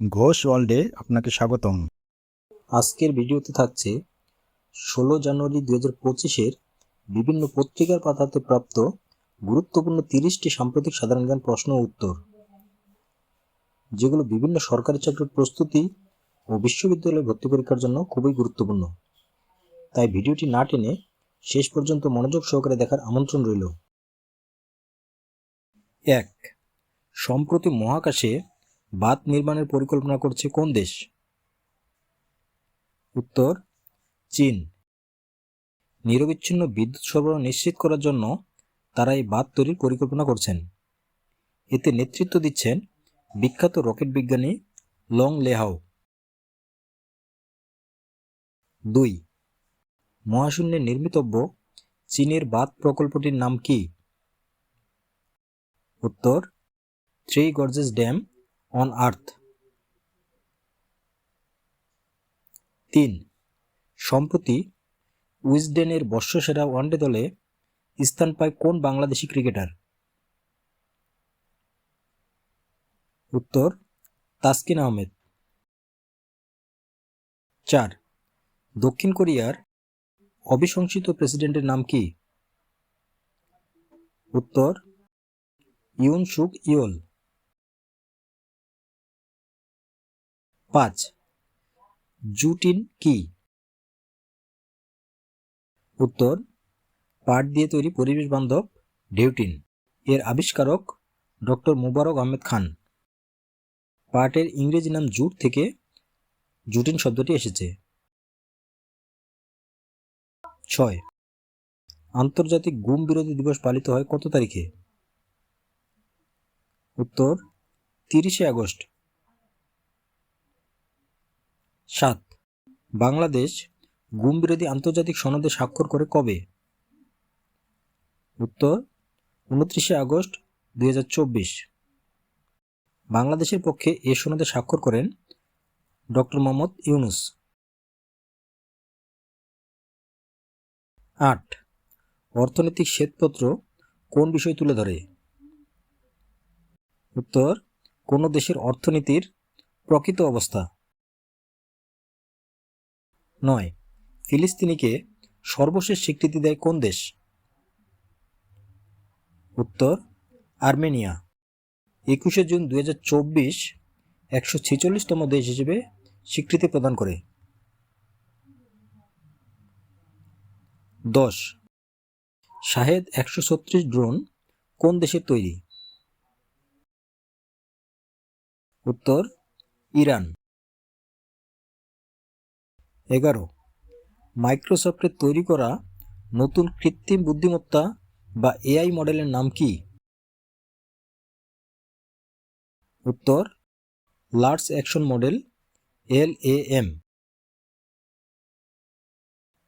ঘোষ ওয়ার্ল্ডে আপনাকে স্বাগতম। আজকের ভিডিওতে থাকছে, ষোলো জানুয়ারি দু হাজার পঁচিশের বিভিন্ন পত্রিকার পাতাতে প্রাপ্ত গুরুত্বপূর্ণ তিরিশটি সাম্প্রতিক সাধারণ জ্ঞান প্রশ্ন উত্তর, যেগুলো বিভিন্ন সরকারি চাকরির প্রস্তুতি ও বিশ্ববিদ্যালয়ে ভর্তি পরীক্ষার জন্য খুবই গুরুত্বপূর্ণ। তাই ভিডিওটি না টেনে শেষ পর্যন্ত মনোযোগ সহকারে দেখার আমন্ত্রণ রইল। এক, সম্প্রতি মহাকাশে বাঁধ নির্মাণের পরিকল্পনা করছে কোন দেশ? উত্তর, চীন। নিরবিচ্ছিন্ন বিদ্যুৎ সরবরাহ নিশ্চিত করার জন্য তারা এই বাঁধ তৈরির পরিকল্পনা করছেন। এতে নেতৃত্ব দিচ্ছেন বিখ্যাত রকেট বিজ্ঞানী লং লেহাও। দুই, মহাশূন্যে নির্মিতব্য চীনের বাঁধ প্রকল্পটির নাম কি? উত্তর three gorges dam on earth তিন, সম্প্রতি উইজডেনের বর্ষসেরা ওয়ানডে দলে স্থান পায় কোন বাংলাদেশি ক্রিকেটার? উত্তর, তাসকিন আহমেদ। চার, দক্ষিণ কোরিয়ার অবিশংসিত প্রেসিডেন্টের নাম কি? উত্তর ইউন সুক ইয়োল। পাঁচ। জুটিন কি? উত্তর, পাট দিয়ে তৈরি পরিবেশ বান্ধব ডিউটিন। এর আবিষ্কারক ডক্টর মুবারক আহমেদ খান। পাটের ইংরেজি নাম জুট থেকে জুটিন শব্দটি এসেছে। ছয়। আন্তর্জাতিক গুম বিরোধী দিবস পালিত হয় কত তারিখে? উত্তর, তিরিশে আগস্ট। সাত। বাংলাদেশ গুম বিরোধী আন্তর্জাতিক সনদে স্বাক্ষর করে কবে? উত্তর, উনত্রিশে আগস্ট দু হাজার চব্বিশ। বাংলাদেশের পক্ষে এ সনদে স্বাক্ষর করেন ডক্টর মোহাম্মদ ইউনুস। আট। অর্থনৈতিক শ্বেতপত্র কোন বিষয় তুলে ধরে? উত্তর, কোন দেশের অর্থনীতির প্রকৃত অবস্থা। নয়। ফিলিস্তিনিকে সর্বশেষ স্বীকৃতি দেয় কোন দেশ? উত্তর, আর্মেনিয়া। একুশে জুন দু হাজার চব্বিশ একশো ছেচল্লিশতম দেশ হিসেবে স্বীকৃতি প্রদান করে। দশ। শাহেদ একশো ছত্রিশ ড্রোন কোন দেশের তৈরি? উত্তর, ইরান। এগারো। মাইক্রোসফটের তৈরি করা নতুন কৃত্রিম বুদ্ধিমত্তা বা এআই মডেলের নাম কি? উত্তর, large action model, L A M.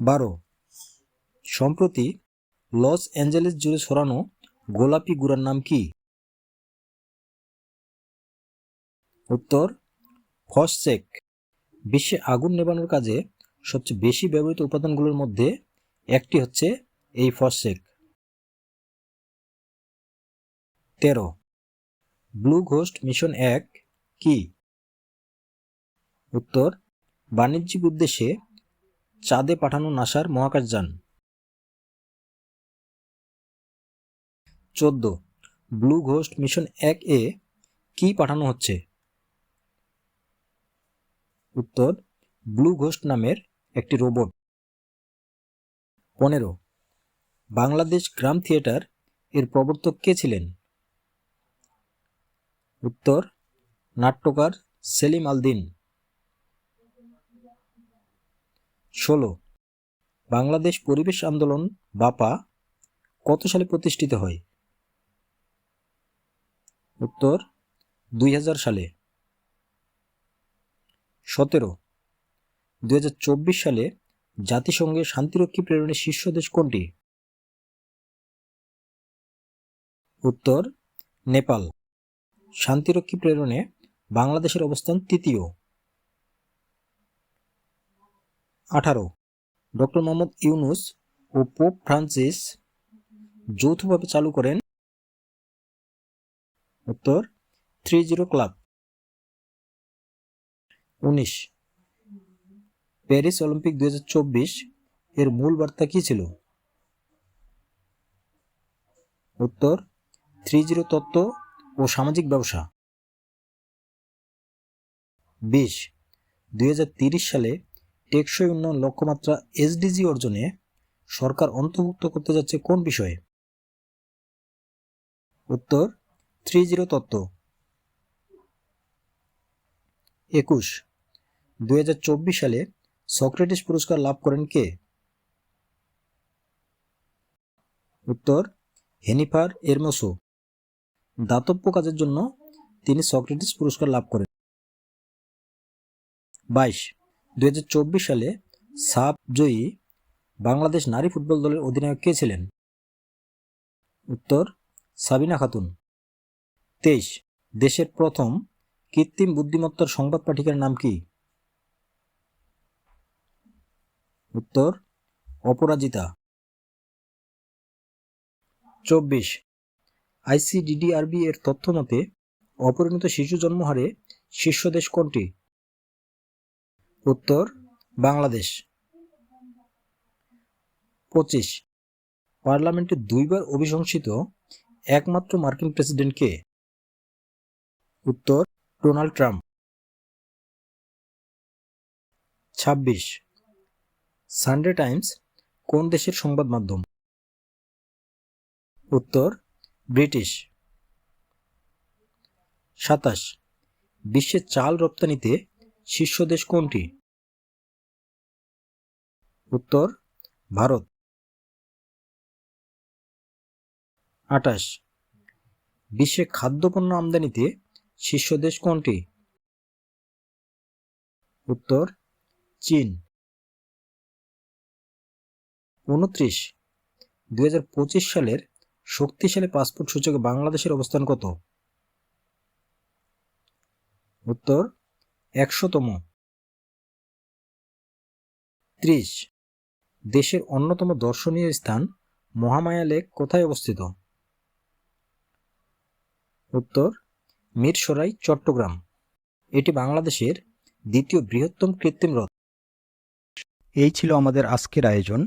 বারো। সম্প্রতি লস অ্যাঞ্জেলেস জুড়ে ছড়ানো গোলাপি গুড়ার নাম কি? উত্তর ফসচেক বিশ্বে আগুন নেবানোর কাজে সবচেয়ে বেশি ব্যবহৃত উপাদানগুলোর মধ্যে একটি হচ্ছে এই ফসচেক তেরো। ব্লু ঘোস্ট মিশন এক কি? উত্তর, বাণিজ্যিক উদ্দেশ্যে চাঁদে পাঠানো নাসার মহাকাশযান চোদ্দ। ব্লু ঘোস্ট মিশন এক এ কি পাঠানো হচ্ছে? উত্তর, ব্লু ঘোস্ট নামের একটি রোবট। পনেরো, বাংলাদেশ গ্রাম থিয়েটার এর প্রবর্তক কে ছিলেন? উত্তর, নাট্যকার সেলিম আলদিন। ষোলো, বাংলাদেশ পরিবেশ আন্দোলন, বাপা, কত সালে প্রতিষ্ঠিত হয়? উত্তর, দুই হাজার সালে। সতেরো। দুই সালে জাতিসংঘের শান্তিরক্ষী প্রেরণের শীর্ষ দেশ কোনটি? উত্তর, নেপাল। শান্তিরক্ষী প্রেরণে বাংলাদেশের অবস্থান তৃতীয়। আঠারো। ডক্টর মোহাম্মদ ইউনুস ও পোপ ফ্রান্সিস যৌথভাবে চালু করেন উত্তর, থ্রি জিরো ক্লাব। উনিশ। প্যারিস অলিম্পিক দুই হাজার চব্বিশ এর মূল বার্তা কী ছিল? উত্তর থ্রি জিরো তত্ত্ব ও সামাজিক ব্যবসা। বিশ, দুই সালে টেকসই উন্নয়ন লক্ষ্যমাত্রা এসডিজি অর্জনে সরকার অন্তর্ভুক্ত করতে যাচ্ছে কোন বিষয়ে? উত্তর থ্রি জিরো তত্ত্ব। একুশ দুই হাজার চব্বিশ সালে সক্রেটিস পুরস্কার লাভ করেন কে? উত্তর, হেনিফার এরমোসো। দাতব্য কাজের জন্য তিনি সক্রেটিস পুরস্কার লাভ করেন। বাইশ, দুই সালে সাব জয়ী বাংলাদেশ নারী ফুটবল দলের অধিনায়ক কে ছিলেন? উত্তর, সাবিনা খাতুন। তেইশ, দেশের প্রথম কৃত্রিম বুদ্ধিমত্তার সংবাদ পাঠিকার নাম কি? উত্তর, অপরাজিতা। চব্বিশ আইসিডিডিআরবি এর তথ্য মতে, অপরিণত শিশু জন্মহারে শীর্ষ দেশ কোনটি? উত্তর, বাংলাদেশ। পঁচিশ, পার্লামেন্টে দুইবার অভিশংসিত একমাত্র মার্কিন প্রেসিডেন্ট কে? উত্তর, ডোনাল্ড ট্রাম্প। ছাব্বিশ সানডে টাইমস কোন দেশের সংবাদ মাধ্যম? উত্তর, ব্রিটিশ। সাতাশ, বিশ্বের চাল রপ্তানিতে শীর্ষ দেশ কোনটি? উত্তর, ভারত। আটাশ বিশ্বে খাদ্যপণ্য আমদানিতে শীর্ষ দেশ কোনটি? উত্তর, চীন। উনত্রিশ। দুই সালের শক্তিশালী পাসপোর্ট সূচকে বাংলাদেশের অবস্থান কত? উত্তর, একশোতম। ত্রিশ। দেশের অন্যতম দর্শনীয় স্থান মহামায়া লেক কোথায় অবস্থিত? উত্তর, মিরসরাই, চট্টগ্রাম। এটি বাংলাদেশের দ্বিতীয় বৃহত্তম কৃত্রিম হ্রদ। এই ছিল আমাদের আজকের আয়োজন।